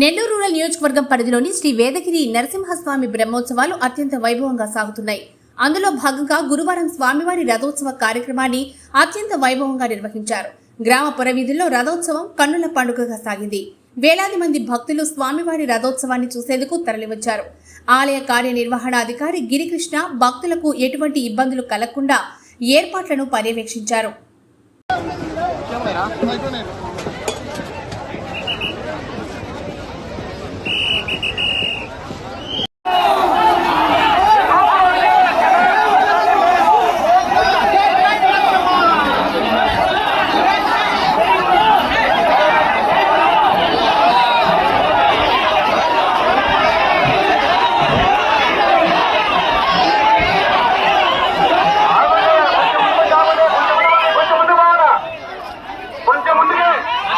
Nellore rural నియోజకవర్గం పరిధిలోని శ్రీ వేదగిరి నరసింహస్వామి బ్రహ్మోత్సవాలు అత్యంత వైభవంగా సాగుతున్నాయి. అందులో భాగంగా గురువారం స్వామివారి రథోత్సవ కార్యక్రమాన్ని అత్యంత వైభవంగా నిర్వహించారు. గ్రామ పురవీధుల్లో రథోత్సవం కన్నుల పండుగగా సాగింది. వేలాది మంది భక్తులు స్వామివారి రథోత్సవాన్ని చూసేందుకు తరలివచ్చారు. ఆలయ కార్యనిర్వహణాధికారి గిరికృష్ణ భక్తులకు ఎటువంటి ఇబ్బందులు కలగకుండా ఏర్పాట్లను పర్యవేక్షించారు.